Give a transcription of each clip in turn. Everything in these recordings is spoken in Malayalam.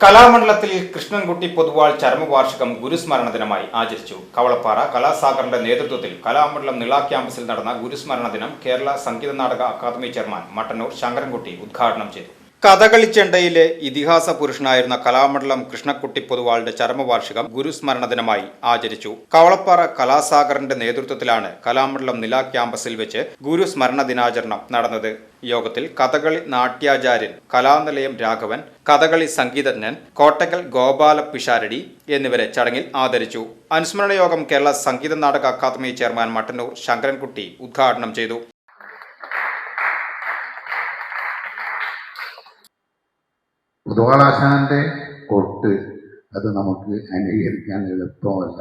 കലാമണ്ഡലത്തിൽ കൃഷ്ണൻകുട്ടി പൊതുവാൾ ചരമവാർഷികം ഗുരുസ്മരണ ദിനമായി ആചരിച്ചു. കവളപ്പാറ കലാസാഗറിന്റെ നേതൃത്വത്തിൽ കലാമണ്ഡലം നിള ക്യാമ്പസിൽ നടന്ന ഗുരുസ്മരണ ദിനം കേരള സംഗീത നാടക അക്കാദമി ചെയർമാൻ മട്ടന്നൂർ ശങ്കരൻകുട്ടി ഉദ്ഘാടനം ചെയ്തു. കഥകളി ചെണ്ടയിലെ ഇതിഹാസ പുരുഷനായിരുന്ന കലാമണ്ഡലം കൃഷ്ണക്കുട്ടി പൊതുവാളുടെ ചരമവാർഷികം ഗുരുസ്മരണ ദിനമായി ആചരിച്ചു. കവളപ്പാറ കലാസാഗറിന്റെ നേതൃത്വത്തിലാണ് കലാമണ്ഡലം നില ക്യാമ്പസിൽ വെച്ച് ഗുരുസ്മരണ ദിനാചരണം നടന്നത്. യോഗത്തിൽ കഥകളി നാട്യാചാര്യൻ കലാനിലയം രാഘവൻ കഥകളി സംഗീതജ്ഞൻ കോട്ടക്കൽ ഗോപാല പിഷാരടി എന്നിവരെ ചടങ്ങിൽ ആദരിച്ചു. അനുസ്മരണ യോഗം കേരള സംഗീത നാടക അക്കാദമി ചെയർമാൻ മട്ടന്നൂർ ശങ്കരൻകുട്ടി ഉദ്ഘാടനം ചെയ്തു. പൊതുവാളാശാന്റെ കൊട്ട് അത് നമുക്ക് അനുകരിക്കാൻ എളുപ്പമല്ല.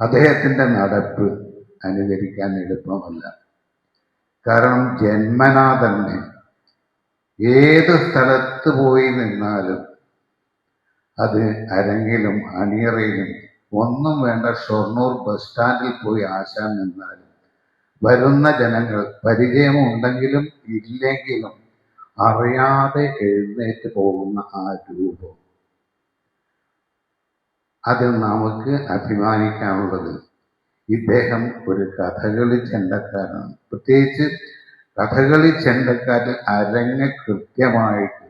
അദ്ദേഹത്തിന്റെ നടപ്പ് അനുകരിക്കാൻ എളുപ്പമല്ല. കാരണം ജന്മനാ തന്നെ ഏത് സ്ഥലത്ത് പോയി നിന്നാലും അത് അരങ്ങിലും അണിയറയിലും ഒന്നും വേണ്ട ഷൊർണൂർ ബസ് സ്റ്റാൻഡിൽ പോയി ആശാൻ നിന്നാലും വരുന്ന ജനങ്ങൾ പരിചയമുണ്ടെങ്കിലും ഇല്ലെങ്കിലും അറിയാതെ എഴുന്നേറ്റ് പോകുന്ന ആ രൂപം. അത് നമുക്ക് അഭിമാനിക്കാനുള്ളത്. ഇദ്ദേഹം ഒരു കഥകളി ചെണ്ടക്കാരാണ് പ്രത്യേകിച്ച് കഥകളി ചെണ്ടക്കാരിൽ അരങ്ങ് കൃത്യമായിട്ട്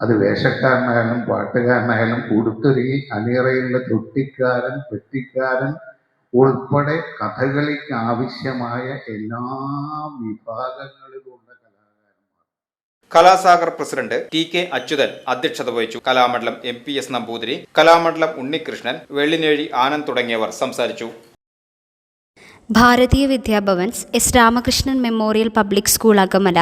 അത് വേഷക്കാരനായാലും പാട്ടുകാരനായാലും ഉടുത്തൊരുങ്ങി അണിയറയിലുള്ള തൊട്ടിക്കാരൻ പെട്ടിക്കാരൻ ഉൾപ്പെടെ കഥകളിക്ക് ആവശ്യമായ എല്ലാ കലാകാരന്മാർ Kalasagar president T K Achuthan അധ്യക്ഷത വഹിച്ചു. Kalamandalam M P S Namboothiri Kalamandalam Unnikrishnan Vellinezhi Anand തുടങ്ങിയവർ സംസാരിച്ചു. Bharatiya Vidya Bhavan's S Ramakrishnan memorial public school Akamala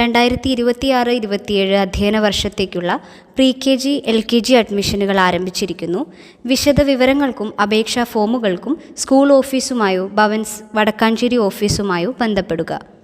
രണ്ടായിരത്തി ഇരുപത്തിയാറ് ഇരുപത്തിയേഴ് അധ്യയന വർഷത്തേക്കുള്ള pre K G L K G അഡ്മിഷനുകൾ ആരംഭിച്ചിരിക്കുന്നു. വിശദ വിവരങ്ങൾക്കും അപേക്ഷാ ഫോമുകൾക്കും സ്കൂൾ ഓഫീസുമായോ ഭവൻസ് വടക്കാഞ്ചേരി ഓഫീസുമായോ ബന്ധപ്പെടുക.